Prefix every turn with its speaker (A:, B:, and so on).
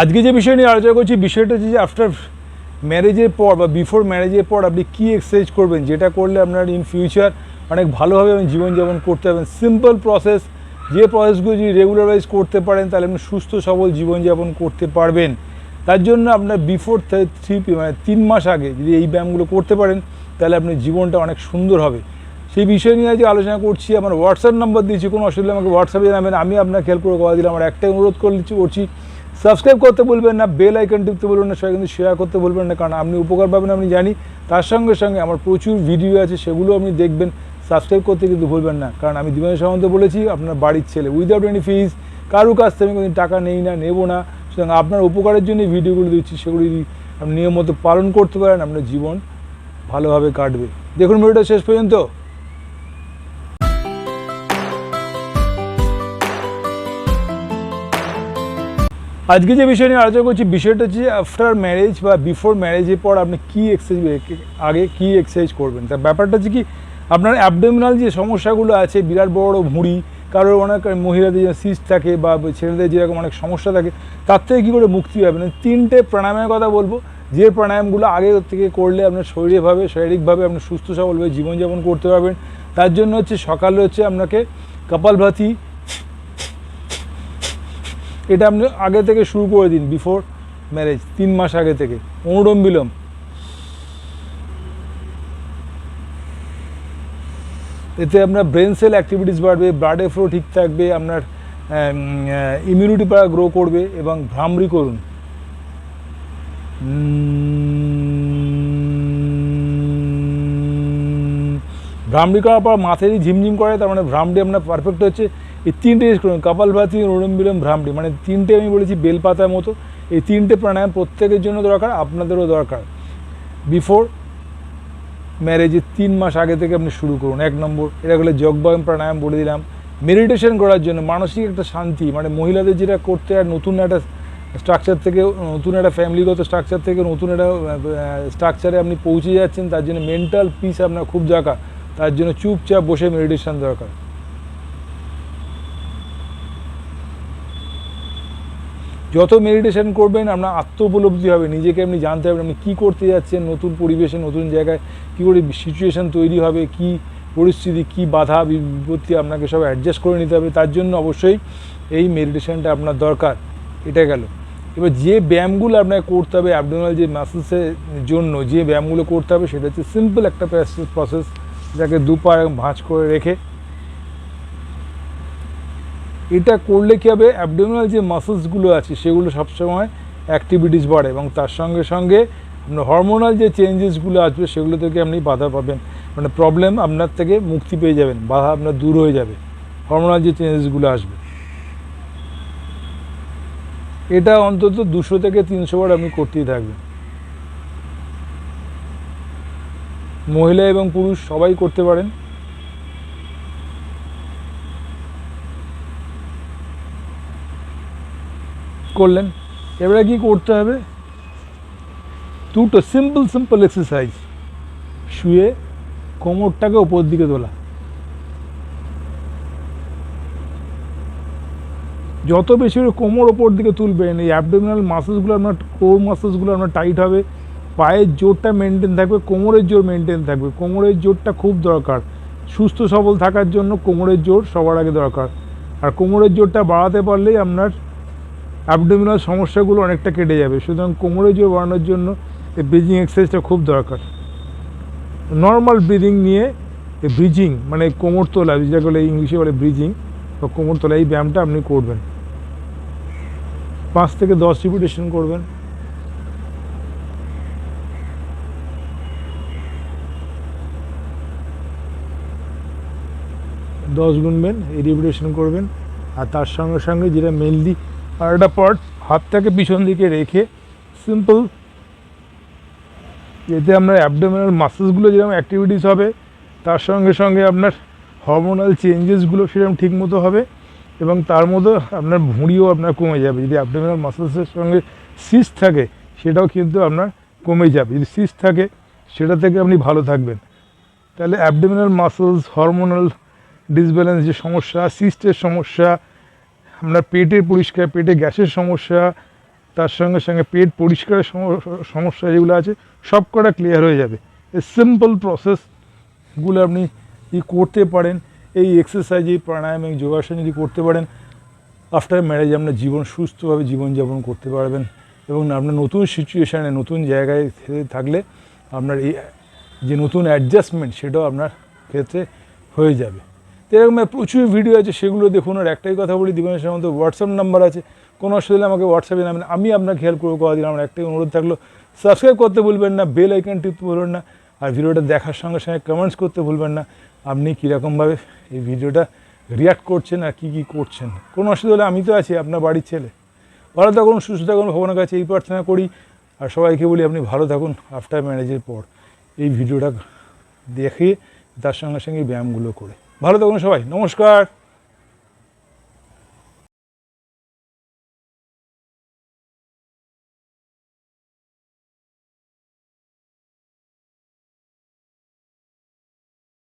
A: আজকে যে বিষয় নিয়ে আলোচনা করছি, বিষয়টা হচ্ছে যে আফটার ম্যারেজের পর বা বিফোর ম্যারেজের পর আপনি কী এক্সারসাইজ করবেন? যেটা করলে আপনার ইন ফিউচার অনেক ভালোভাবে আপনি জীবনযাপন করতে পারবেন। সিম্পল প্রসেস যে প্রসেসগুলো যদি রেগুলারাইজ করতে পারেন, তাহলে আপনি সুস্থ, সবল জীবনযাপন করতে পারবেন। তার জন্য আপনার বিফোর থ্রি মানে তিন মাস আগে যদি এই ব্যায়ামগুলো করতে পারেন, তাহলে আপনার জীবনটা অনেক সুন্দর হবে। সেই বিষয় নিয়ে আজকে আলোচনা করছি। আমার হোয়াটসঅ্যাপ নাম্বার দিয়েছি, কোনো অসুবিধা আমাকে হোয়াটসঅ্যাপে জানাবেন। আমি আপনাকে হেল্প করে কথা দিলাম। আমার একটাই অনুরোধ করছি সাবস্ক্রাইব করতে বলবেন না, বেল আইকন টিপতে বলবেন না সবাই কিন্তু শেয়ার করতে বলবেন না, কারণ আপনি উপকার পাবেন আমি জানি। তার সঙ্গে সঙ্গে আমার প্রচুর ভিডিও আছে, সেগুলো আপনি দেখবেন সাবস্ক্রাইব করতে কিন্তু ভুলবেন না, কারণ আমি দিবানের সম্বন্ধে বলেছি, আপনার বাড়ির ছেলে উইদাউট এনি ফিজ কারও কাছ থেকে কোনো টাকা নেই না, নেব না, সুতরাং আপনার উপকারের জন্য ভিডিওগুলো দিচ্ছি, সেগুলো যদি আপনি নিয়ম মতো পালন করতে পারেন, আপনার জীবন ভালোভাবে কাটবে। দেখুন ভিডিওটা শেষ পর্যন্ত। আজকে যে বিষয় নিয়ে আলোচনা করছি, বিষয়টা হচ্ছে আফটার ম্যারেজ বা বিফোর ম্যারেজের পর আপনি কী এক্সারসাইজ আগে কী এক্সারসাইজ করবেন? তার ব্যাপারটা হচ্ছে কি, আপনার অ্যাবডোমিনাল যে সমস্যাগুলো আছে, বিরাট বড় ভুঁড়ি, কারোর অনেক মহিলাদের যে সিস্ট থাকে বা ছেলেদের যেরকম অনেক সমস্যা থাকে, তার থেকে কী করে মুক্তি পাবেন তিনটে প্রাণায়ামের কথা বলব, যে প্রাণায়ামগুলো আগে থেকে করলে আপনার শরীরেভাবে, শারীরিকভাবে আপনি সুস্থ সবলভাবে জীবনযাপন করতে পারবেন। তার জন্য হচ্ছে সকালে হচ্ছে আপনাকে কপালভাতি এটা আপনি আগে থেকে শুরু করে দিন বিফোর ম্যারেজ তিন মাস আগে থেকে। অনুরম বিলোম এতে আপনার ব্রেন সেল অ্যাক্টিভিটিস বাড়বে ব্লাডের ফ্লো ঠিক থাকবে, আপনার ইমিউনিটি পাওয়ার গ্রো করবে এবং ভ্রামরি করুন। ভ্রামরি করার পর মাথায় ঝিমঝিম করে, তার মানে ভ্রামরি আপনার পারফেক্ট হচ্ছে। এই তিনটে কপালভাতি অনুরম বিলোম ভ্রামরি মানে তিনটে আমি বলেছি বেলপাতার মতো। এই তিনটে প্রাণায়াম প্রত্যেকের জন্য দরকার, আপনাদেরও দরকার। বিফোর ম্যারেজের তিন মাস আগে থেকে আপনি শুরু করুন, এক নম্বর। এটা হলে যোগব্যায়াম প্রাণায়াম বলে দিলাম। মেডিটেশন করার জন্য মানসিক একটা শান্তি মানে মহিলাদের যেটা করতে আর নতুন একটা স্ট্রাকচার থেকে, নতুন একটা ফ্যামিলিগত স্ট্রাকচার থেকে, নতুন একটা স্ট্রাকচারে আপনি পৌঁছে যাচ্ছেন, তার জন্য মেন্টাল পিস আপনার খুব দরকার। তার জন্য চুপচাপ বসে মেডিটেশন দরকার। যত মেডিটেশন করবেন আপনার আত্ম উপলব্ধি হবে, নিজেকে আপনি জানতে পারবেন আপনি কী করতে যাচ্ছেন, নতুন পরিবেশে, নতুন জায়গায়, কী করে সিচুয়েশান তৈরি হবে, কি পরিস্থিতি, কি বাধা বিপত্তি আপনাকে সব অ্যাডজাস্ট করে নিতে হবে। তার জন্য অবশ্যই এই মেডিটেশনটা আপনার দরকার। এটা গেল। এবার যে ব্যায়ামগুলো আপনাকে করতে হবে অ্যাবডোনাল যে মাসেলসের জন্য যে ব্যায়ামগুলো করতে হবে, সেটা হচ্ছে সিম্পল একটা প্রসেস যাকে দুপা ভাঁজ করে রেখে এটা করলে কী হবে? অ্যাবডোমিনাল যে মাসেলসগুলো আছে, সেগুলো সবসময় অ্যাক্টিভিটিস বাড়ে এবং তার সঙ্গে সঙ্গে আপনার হরমোনাল যে চেঞ্জেসগুলো আসবে, সেগুলো থেকে আপনি বাধা পাবেন। মানে প্রবলেম আপনার থেকে মুক্তি পেয়ে যাবেন, বাধা আপনার দূর হয়ে যাবে। হরমোনাল যে চেঞ্জেসগুলো আসবে। এটা অন্তত দুশো থেকে তিনশো বার আপনি করতেই থাকবেন। মহিলা এবং পুরুষ সবাই করতে পারেন। করলেন। এবারে কি করতে হবে? দুটো সিম্পল সিম্পল এক্সারসাইজ শুয়ে কোমরটাকে ওপর দিকে তোলা। যত বেশি কোমর ওপর দিকে তুলবেন, এই অ্যাবডোমিনাল মাসেলসগুলো আপনার কোর মাসেলসগুলো আপনার টাইট হবে। পায়ের জোরটা মেনটেন থাকবে, কোমরের জোর মেনটেন থাকবে। কোমরের জোরটা খুব দরকার। সুস্থ, সবল থাকার জন্য কোমরের জোর সবার আগে দরকার। আর কোমরের জোরটা বাড়াতে পারলেই আপনার অ্যাবডোমিনাল সমস্যাগুলো অনেকটা কেটে যাবে। সুতরাং কোমরে জোর বাড়ানোর জন্য এই ব্রিজিং এক্সারসাইজটা খুব দরকার। নর্মাল ব্রিদিং নিয়ে এই ব্রিজিং মানে কোমর তোলা যেটা বলে ইংলিশে বলে ব্রিজিং বা কোমর তোলা, এই ব্যায়ামটা আপনি করবেন। পাঁচ থেকে দশ রিপিটেশন করবেন। দশ গুনবেন, এই রিপিটেশন করবেন। আর তার সঙ্গে সঙ্গে যেটা মেনলি আর একটা পার্ট হাতটাকে পিছন দিকে রেখে সিম্পল এতে আপনার অ্যাবডোমিনাল মাসেলসগুলো যেরকম অ্যাক্টিভিটিস হবে, তার সঙ্গে সঙ্গে আপনার হরমোনাল চেঞ্জেসগুলো সেরকম ঠিক মতো হবে এবং তার মধ্যে আপনার ভুঁড়িও আপনার কমে যাবে। যদি অ্যাবডোমিনাল মাসেলসের সঙ্গে সিস থাকে, সেটাও কিন্তু আপনার কমে যাবে। যদি সিস থাকে, সেটা থেকে আপনি ভালো থাকবেন। তাহলে অ্যাবডোমিনাল মাসেলস হরমোনাল ডিসব্যালেন্স যে সমস্যা সিস্টের সমস্যা আপনার পেটের পরিষ্কার, পেটে গ্যাসের সমস্যা, তার সঙ্গে সঙ্গে পেট পরিষ্কারের সমস্যা যেগুলো আছে, সব কটা ক্লিয়ার হয়ে যাবে। সিম্পল প্রসেসগুলো আপনি করতে পারেন, এই এক্সারসাইজ এই প্রাণায়াম, এই যোগাসন যদি করতে পারেন আফটার ম্যারেজ আপনার জীবন সুস্থভাবে জীবনযাপন করতে পারবেন এবং আপনার নতুন সিচুয়েশানে নতুন জায়গায় থাকলে আপনার এই যে নতুন অ্যাডজাস্টমেন্ট সেটাও আপনার ক্ষেত্রে হয়ে যাবে। তো এরকম প্রচুর ভিডিও আছে, সেগুলো দেখুন। আর একটাই কথা বলি দিবানের সামন্ত হোয়াটসঅ্যাপ নাম্বার আছে। কোনো অসুবিধা হলে আমাকে হোয়াটসঅ্যাপে নামেন আমি আপনাকে খেয়াল করব, কথা দিলাম। আমার একটাই অনুরোধ থাকল সাবস্ক্রাইব করতে ভুলবেন না বেল আইকন টিপতে ভুলবেন না, আর ভিডিওটা দেখার সঙ্গে সঙ্গে কমেন্টস করতে ভুলবেন না। আপনি কীরকমভাবে এই ভিডিওটা রিয়াক্ট করছেন আর কী কী করছেন? কোনো অসুবিধা হলে আমি তো আছি, আপনার বাড়ির ছেলে। ভালো থাকুন, সুস্থ থাকুন, ভগবানের কাছে এই প্রার্থনা করি। আর সবাইকে বলি, আপনি ভালো থাকুন আফটার ম্যারেজের পর। এই ভিডিওটা দেখে তার সঙ্গে সঙ্গে ব্যায়ামগুলো করে। ভালো থাকুন সবাই। নমস্কার।